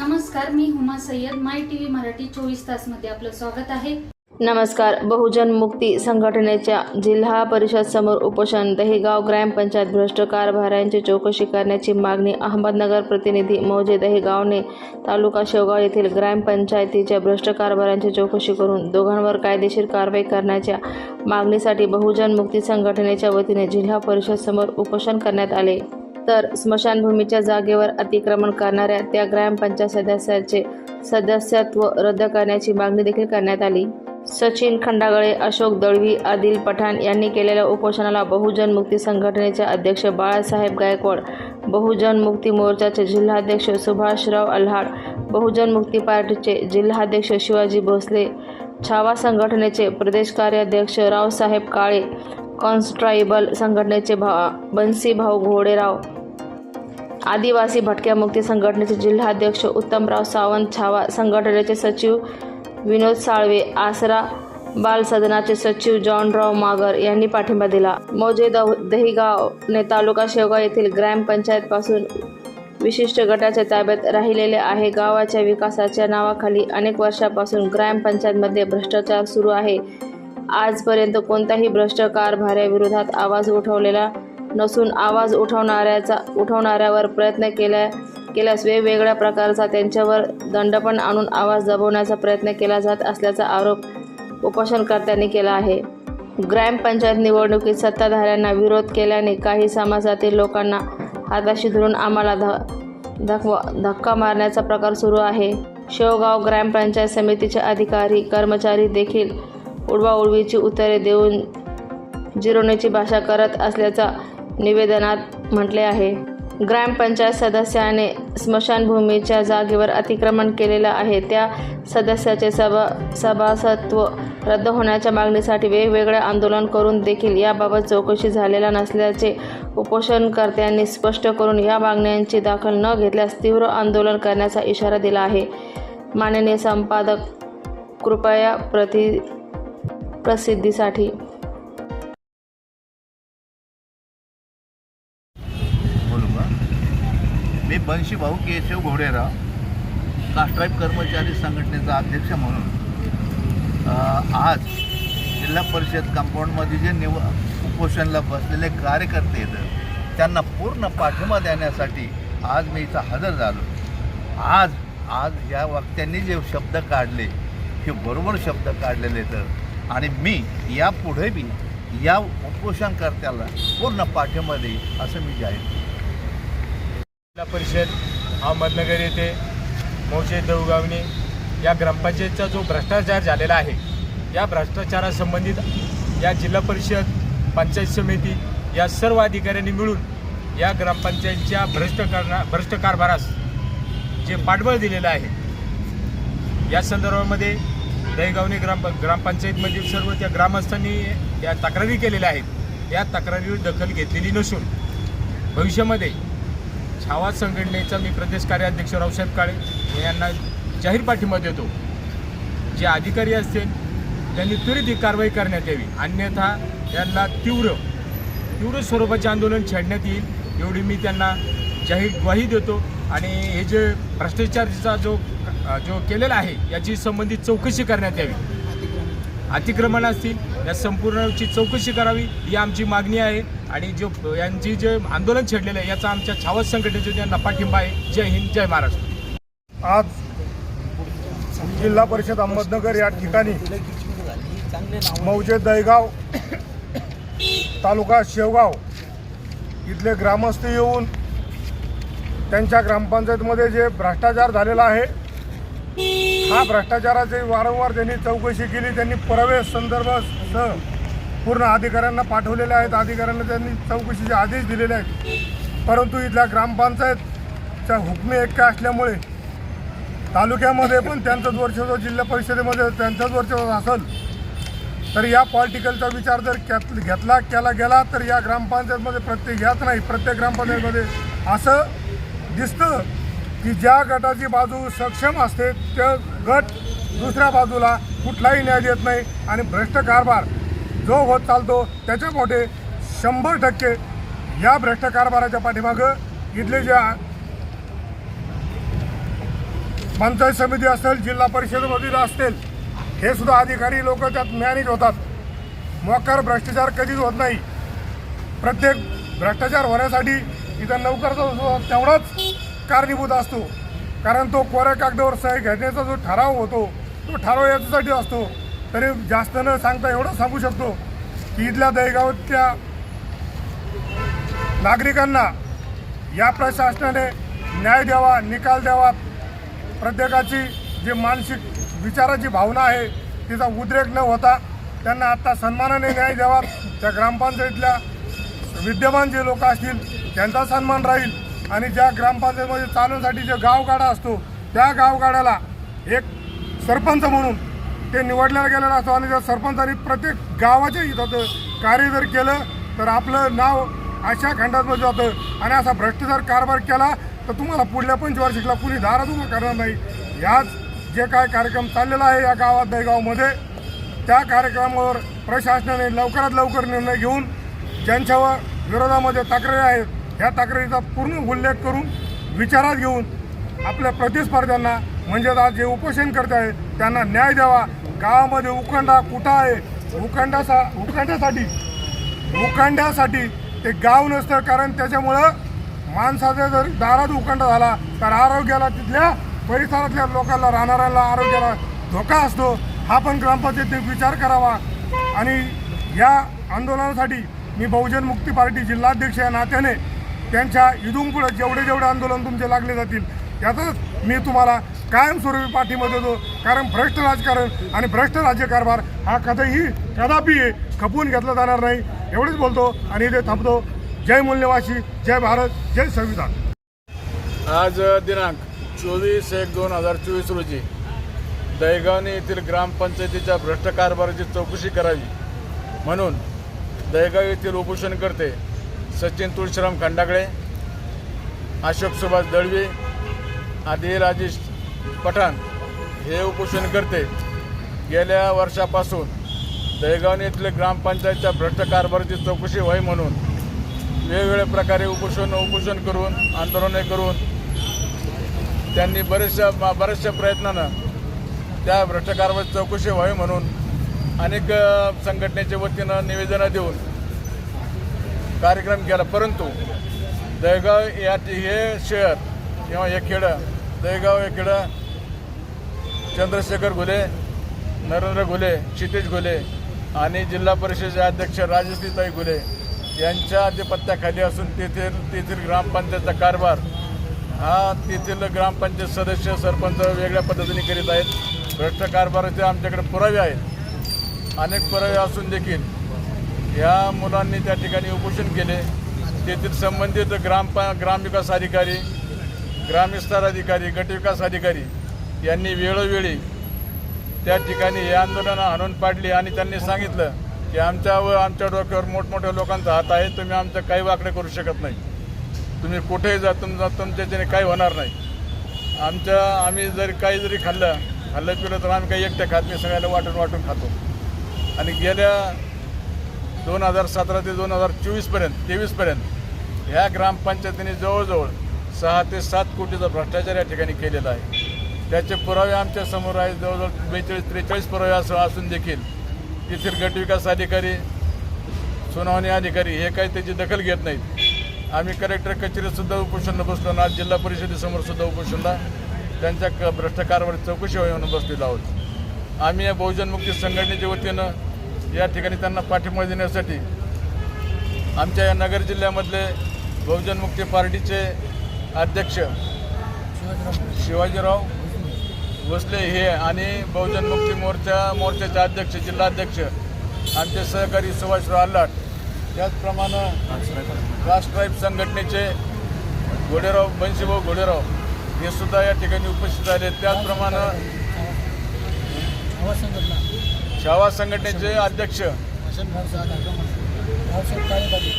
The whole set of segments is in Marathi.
नमस्कार मी Huma Sayyed. My T V Marathi चोवीस तासमध्ये आपलं स्वागत आहे. नमस्कार. बहुजन मुक्ती संघटनेच्या जिल्हा परिषद समोर उपोषण. दहेगाव ग्रामपंचायत भ्रष्ट कारभाऱ्यांची चौकशी करण्याची मागणी अहमदनगर प्रतिनिधी मौजे दहेगावने तालुका शेवगाव येथील ग्रामपंचायतीच्या भ्रष्ट कारभारांची चौकशी करून दोघांवर कायदेशीर कारवाई करण्याच्या मागणीसाठी बहुजन मुक्ती संघटनेच्या वतीने जिल्हा परिषद समोर उपोषण करण्यात आले. तर स्मशानभूमीच्या जागेवर अतिक्रमण करणाऱ्या त्या ग्रामपंचायत सदस्याचे सदस्यत्व रद्द करण्याची मागणी देखील करण्यात आली. सचिन खंडागळे अशोक दळवी आदिल पठाण यांनी केलेल्या उपोषणाला बहुजन मुक्ती संघटनेचे अध्यक्ष बाळासाहेब गायकवाड बहुजन मुक्ती मोर्चाचे जिल्हाध्यक्ष सुभाषराव अल्हाड बहुजन मुक्ती पार्टीचे जिल्हाध्यक्ष शिवाजी भोसले छावा संघटनेचे प्रदेश कार्याध्यक्ष रावसाहेब काळे कॉन्स्ट्रायबल संघटनेचे भा बन्सी भाऊ घोडेराव आदिवासी भटक्या मुक्ती संघटनेचे जिल्हाध्यक्ष उत्तमराव सावंत छावा संघटनेचे सचिव विनोद साळवे आसरा बाल सदनाचे सचिव जॉनराव मागर यांनी पाठिंबा दिला. मौजे दह दहिगावने तालुका शेवगाव येथील ग्रामपंचायतपासून विशिष्ट गटाच्या ताब्यात राहिलेले आहे. गावाच्या विकासाच्या नावाखाली अनेक वर्षापासून ग्रामपंचायतमध्ये भ्रष्टाचार सुरू आहे. आजपर्यंत कोणताही भ्रष्ट कारभाऱ्याविरोधात आवाज उठवलेला नसून आवाज उठवणाऱ्याचा उठवणाऱ्यावर प्रयत्न केल्या केल्यास वेगवेगळ्या प्रकारचा त्यांच्यावर दंडपण आणून आवाज दबवण्याचा प्रयत्न केला जात असल्याचा आरोप उपोषणकर्त्यांनी केला आहे. ग्रामपंचायत निवडणुकीत सत्ताधाऱ्यांना विरोध केल्याने काही समाजातील लोकांना हाताशी धरून आम्हाला ध धक्वा धक्का मारण्याचा प्रकार सुरू आहे. शेवगाव ग्रामपंचायत समितीचे अधिकारी कर्मचारी देखील उडवाउडवीची उत्तरे देऊन जिरवण्याची भाषा करत असल्याचा निवेदनात म्हटले आहे. ग्रामपंचायत सदस्याने स्मशानभूमीच्या जागेवर अतिक्रमण केलेलं आहे. त्या सदस्याचे सभा सभासत्व रद्द होण्याच्या मागणीसाठी वेगवेगळे आंदोलन करून देखील याबाबत चौकशी झालेला नसल्याचे उपोषणकर्त्यांनी स्पष्ट करून या मागण्यांची दाखल न घेतल्यास तीव्र आंदोलन करण्याचा इशारा दिला आहे. माननीय संपादक कृपया प्रति प्रसिद्धीसाठी. मी बंशी भाऊ केशव घोडेराव कास्ट्राईब कर्मचारी संघटनेचा अध्यक्ष म्हणून आज जिल्हा परिषद कंपाऊंडमध्ये जे निव उपोषणला बसलेले कार्यकर्ते आहेत त्यांना पूर्ण पाठिंबा देण्यासाठी आज मी इथं हजर झालो. आज आज या वक्त्यांनी जे शब्द काढले हे बरोबर शब्द काढलेले तर आणि मी यापुढे बी या उपोषणकर्त्याला पूर्ण पाठिंबा देईल असं मी जाहीर जिल्हा परिषद अहमदनगर येथे मौजे देवगावने या ग्रामपंचायतचा जो भ्रष्टाचार झालेला आहे या भ्रष्टाचारासंबंधित या जिल्हा परिषद पंचायत समिती या सर्व अधिकाऱ्यांनी मिळून या ग्रामपंचायतच्या भ्रष्ट करणा भ्रष्ट कारभारास जे पाठबळ दिलेलं आहे या संदर्भामध्ये दहीगावने ग्राम ग्रामपंचायतमधील सर्व त्या ग्रामस्थांनी या तक्रारी केलेल्या आहेत. या तक्रारीवर दखल घेतलेली नसून भविष्यामध्ये आवाज संघटनेचा मी प्रदेश कार्याध्यक्ष रावसाहेब काळे यांना जाहीर पाठिंबा देतो. जे अधिकारी असतील त्यांनी त्वरित ही कारवाई करण्यात यावी. अन्यथा यांना तीव्र तीव्र स्वरूपाचे आंदोलन छेडण्यात येईल एवढी मी त्यांना जाहीर ग्वाही देतो. आणि हे जे भ्रष्टाचारचा जो जो केलेला आहे याची संबंधित चौकशी करण्यात यावी. अतिक्रमण असतील या संपूर्णची चौकशी करावी ही आमची मागणी आहे. आणि जो यांची जे आंदोलन छेडलेलं आहे याचा आमच्या छावत संघटनेचे त्यांना पाठिंबा आहे जय हिंद जय महाराष्ट्र. आज जिल्हा परिषद अहमदनगर या ठिकाणी मौजे दहीगाव तालुका शेवगाव इथले ग्रामस्थ येऊन त्यांच्या ग्रामपंचायतमध्ये जे भ्रष्टाचार झालेला आहे हा भ्रष्टाचाराची वारंवार त्यांनी चौकशी केली त्यांनी प्रवेश संदर्भासह पूर्ण अधिकाऱ्यांना पाठवलेले आहेत. अधिकाऱ्यांना त्यांनी चौकशीचे आदेश दिलेले आहेत. परंतु इथल्या ग्रामपंचायतच्या हुकमी एक असल्यामुळे तालुक्यामध्ये पण त्यांचंच वर्चस्व जिल्हा परिषदेमध्ये त्यांचंच वर्चस्व असेल. तर या पॉलिटिकलचा विचार जर घेत- घेतला केला गेला तर या ग्रामपंचायतमध्ये प्रत्येक याच नाही प्रत्येक ग्रामपंचायतमध्ये असं दिसतं की ज्या गटाची बाजू सक्षम असते त्या गट दुसऱ्या बाजूला कुठलाही न्याय देत नाही आणि भ्रष्ट कारभार जो होत चालतो त्याच्या मोठे शंभर टक्के या भ्रष्ट कारभाराच्या पाठीमागं इथले जे पंचायत समिती असेल जिल्हा परिषदेमधील असतील हे सुद्धा अधिकारी लोक त्यात मॅनेज होतात मोकार भ्रष्टाचार कधीच होत नाही. प्रत्येक भ्रष्टाचार होण्यासाठी इथं लवकर तेवढाच कारणीभूत असतो. कारण तो कोऱ्या कागदावर सही घेण्याचा जो ठराव होतो तो ठराव याच्यासाठी असतो. तरी जास्त न सांगता एवढं सांगू शकतो की इथल्या दहेगावातल्या नागरिकांना या प्रशासनाने न्याय द्यावा निकाल द्यावा. प्रत्येकाची जी मानसिक विचाराची भावना आहे तिचा उद्रेक न होता त्यांना आत्ता सन्मानाने न्याय द्यावा. त्या ग्रामपंचायतीतल्या विद्यमान जे लोक असतील त्यांचा सन्मान राहील. आणि ज्या ग्रामपंचायतमध्ये चालवण्यासाठी जे गावगाडा असतो त्या गावगाड्याला एक सरपंच म्हणून ते निवडलेला गेलेला असतो आणि त्या सरपंचाने प्रत्येक गावाच्या जातं कार्य जर केलं तर आपलं नाव अशा खंडातमध्ये जातं. आणि असा भ्रष्टाचार कारभार केला तर तुम्हाला पुढल्या पंचवार्षिकला कुणी दारात करणार नाही. याच जे काय कार्यक्रम चाललेला आहे या गावात दहेगावमध्ये त्या कार्यक्रमावर प्रशासनाने लवकरात लवकर निर्णय घेऊन ज्यांच्यावर विरोधामध्ये तक्रारी आहेत ह्या तक्रारीचा पूर्ण उल्लेख करून विचारात घेऊन आपल्या प्रतिस्पर्ध्यांना म्हणजेच आज जे उपोषण करत आहेत त्यांना न्याय द्यावा. गावामध्ये उखंडा कुठं आहे? उखंडासा उखंड्यासाठी उखंड्यासाठी ते गाव नसतं कारण त्याच्यामुळं माणसाचा जर दारात उखंड झाला तर आरोग्याला तिथल्या परिसरातल्या लोकांना राहणाऱ्यांना आरोग्याला धोका असतो. हा पण ग्रामपंचायतीने विचार करावा. आणि या आंदोलनासाठी मी बहुजन मुक्ती पार्टी जिल्हाध्यक्ष या नात्याने त्यांच्या इथून जेवढे जेवढे आंदोलन तुमचे लागले जातील त्यातच मी तुम्हाला कायमस्वरूपी पाठिंबा देतो. कारण भ्रष्ट राजकारण आणि भ्रष्ट राज्यकारभार हा कधीही कदापि खपवून घेतला जाणार नाही. एवढेच बोलतो आणि इथे थांबतो. जय मूल्यवासी जय भारत जय संविधान. आज दिनांक चोवीस एक दोन हजार चोवीस रोजी दहेगावने येथील ग्रामपंचायतीच्या भ्रष्ट कारभाराची चौकशी करावी म्हणून दहेगाव येथील उपोषणकर्ते सचिन तुळशीराम खंडागळे अशोक सुभाष दळवी आदी राजेश पठाण हे उपोषण करते. गेल्या वर्षापासून दहेगाव इथले ग्रामपंचायतच्या भ्रष्ट कारभाराची चौकशी व्हावी म्हणून वेगवेगळ्या प्रकारे उपोषण उपोषण करून आंदोलने करून त्यांनी बरेचशा बऱ्याचशा प्रयत्नानं त्या भ्रष्ट कारभाराची चौकशी व्हावी म्हणून अनेक संघटनेच्या वतीनं निवेदनं देऊन कार्यक्रम केला परंतु दहेगाव या हे शहर किंवा हे खेडं दहेगाव हे खेडं चंद्रशेखर घुले नरेंद्र घुले क्षितेश घुले आणि जिल्हा परिषदेचे अध्यक्ष राजश्रीताई घुले यांच्या आधिपत्याखाली असून तेथील तेथील ग्रामपंचायतचा कारभार हा तेथील ग्रामपंचायत सदस्य सरपंच वेगळ्या पद्धतीने करीत आहेत. भ्रष्ट कारभाराचे आमच्याकडे पुरावे आहेत. अनेक पुरावे असून देखील या मुलांनी त्या ठिकाणी उपोषण केले. तेथील संबंधित ग्राम ग्रामविकास अधिकारी ग्रामविस्तार अधिकारी गटविकास अधिकारी यांनी वेळोवेळी त्या ठिकाणी हे आंदोलनं आणून पाडली आणि त्यांनी सांगितलं की आमच्या व आमच्या डोक्यावर मोठमोठ्या लोकांचा हात आहे तुम्ही आमचं काही वाकडे करू शकत नाही. तुम्ही कुठेही जा तुमचा तुमच्याच्याने काही होणार नाही. आमच्या आम्ही जरी काही जरी खाल्लं खाल्लं पिलं तर आम्ही काही एकट्या खात नाही सगळ्याला वाटून वाटून खातो. आणि गेल्या दोन हजार सतरा ते दोन हजार चोवीसपर्यंत तेवीसपर्यंत ह्या ग्रामपंचायतीने जवळजवळ सहा ते सात कोटीचा भ्रष्टाचार या ठिकाणी केलेला आहे. त्याचे पुरावे आमच्यासमोर आहेत जवळजवळ बेचाळीस त्रेचाळीस पुरावे असं असून देखील. तेथील गटविकास अधिकारी सुनावणी अधिकारी हे काही त्याची दखल घेत नाहीत. आम्ही कलेक्टर कचेरीतसुद्धा उपोषणला बसलो ना आज जिल्हा परिषदेसमोरसुद्धा उपोषणला त्यांच्या क भ्रष्ट चौकशी होऊन म्हणून बसलेलो आहोत. आम्ही या बहुजनमुक्ती संघटनेच्या वतीनं या ठिकाणी त्यांना पाठिंबा देण्यासाठी आमच्या या नगर जिल्ह्यामधले बहुजन मुक्ती पार्टीचे अध्यक्ष शिवाजीराव भोसले हे आणि बहुजन मुक्ती मोर्चा मोर्चाचे अध्यक्ष जिल्हाध्यक्ष आमचे सहकारी सुभाषराव आल्लाट त्याचप्रमाणे राष्ट्रवादी संघटनेचे घोडेराव बंशीभाऊ घोडेराव हे सुद्धा या ठिकाणी उपस्थित झाले. त्याचप्रमाणे शावा संघटनेचे अध्यक्ष.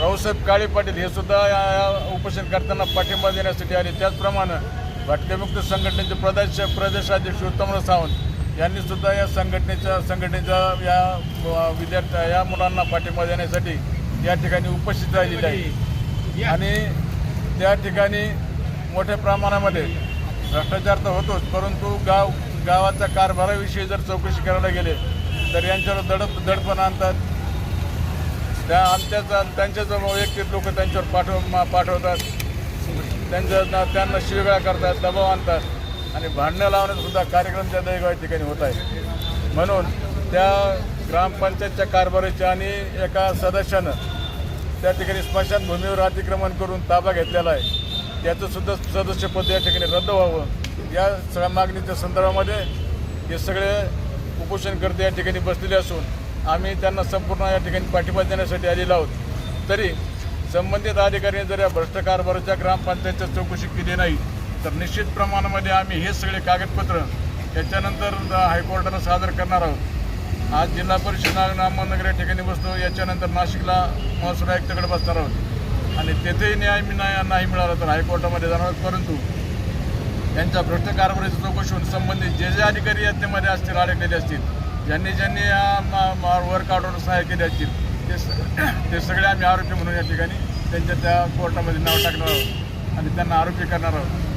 रावसाहेब काळे पाटील हे सुद्धा या उपोषण करताना पाठिंबा देण्यासाठी आले. त्याचप्रमाणे भटकेमुक्त संघटनेचे प्रदेश प्रदेशाध्यक्ष उत्तमराव सावंत यांनी सुद्धा या संघटनेच्या संघटनेच्या या विद्यार्थ्या या मुलांना पाठिंबा देण्यासाठी या ठिकाणी उपस्थित राहिलेली आहे आणि त्या ठिकाणी मोठ्या प्रमाणामध्ये भ्रष्टाचार तर होतोच परंतु गाव गावाच्या कारभाराविषयी जर चौकशी करायला गेले तर यांच्यावर दडप दडपण आणतात. त्या आमच्याच त्यांच्याजवळ वैयक्तिक लोक त्यांच्यावर पाठव मा- पाठवतात. त्यांचं त्यांना शिवेगळा करतात दबाव आणतात. आणि भांडणं लावण्यासुद्धा कार्यक्रम त्या दैगाव या ठिकाणी होत आहे. म्हणून त्या ग्रामपंचायतच्या कारभाराच्या आणि एका सदस्यानं त्या ठिकाणी स्मशानभूमीवर अतिक्रमण करून ताबा घेतलेला आहे. त्याचं सुद्धा सदस्यपद या ठिकाणी रद्द व्हावं. या सगळ्या मागणीच्या संदर्भामध्ये हे सगळे उपोषणकर्ते या ठिकाणी बसलेले असून आम्ही त्यांना संपूर्ण या ठिकाणी पाठिंबा देण्यासाठी आलेलो आहोत. तरी संबंधित अधिकाऱ्यांनी जर या भ्रष्ट कारभाराच्या ग्रामपंचायतच्या चौकशी केली नाही तर निश्चित प्रमाणामध्ये आम्ही हे सगळे कागदपत्र याच्यानंतर हायकोर्टाला सादर करणार आहोत. आज जिल्हा परिषद अहमदनगर या ठिकाणी बसतो याच्यानंतर नाशिकला महसूल आयुक्तकडे बसणार आहोत. आणि तेथेही न्याय मी- नाही नाही मिळाला तर हायकोर्टामध्ये जाणार आहोत. परंतु यांच्या भ्रष्ट कारभाराची चौकशी होऊन संबंधित जे जे अधिकारी याच्यामध्ये असतील अडकलेले असतील ज्यांनी ज्यांनी या वर्क ऑर्डर सहाय्य केले असतील ते स- ते सगळे आम्ही आरोपी म्हणून या ठिकाणी त्यांच्या त्या कोर्टामध्ये नाव टाकणार आहोत आणि त्यांना आरोपी करणार आहोत.